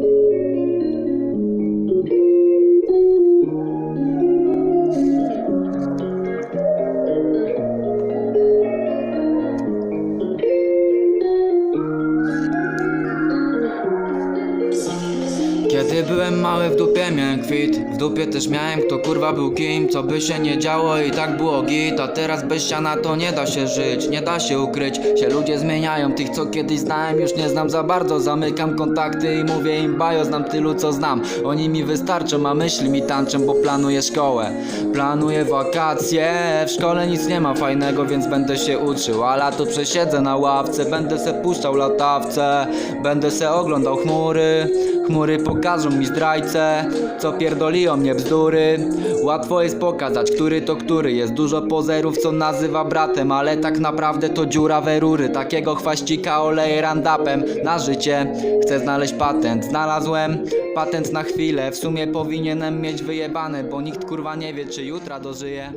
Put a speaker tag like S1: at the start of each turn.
S1: Thank you. Kiedy byłem mały w dupie miałem kwit. W dupie też miałem kto kurwa był kim. Co by się nie działo i tak było git. A teraz bez siana to nie da się żyć Nie da się ukryć. Się ludzie zmieniają Tych co kiedyś znałem już nie znam za bardzo. Zamykam kontakty i mówię im bajo Znam tylu co znam. Oni mi wystarczą a myśli mi tańczą Bo planuję szkołę. Planuję wakacje W szkole nic nie ma fajnego więc będę się uczył. A lato przesiedzę na ławce Będę se puszczał latawce. Będę se oglądał chmury Chmury pokażą mi zdrajcę, co pierdoli o mnie bzdury. Łatwo jest pokazać, który to który. Jest dużo pozerów, co nazywa bratem Ale tak naprawdę to dziurawe rury. Takiego chwaścika oleję randapem Na życie. Chcę znaleźć patent Znalazłem. Patent na chwilę W sumie powinienem mieć wyjebane Bo nikt kurwa nie wie, czy jutra dożyje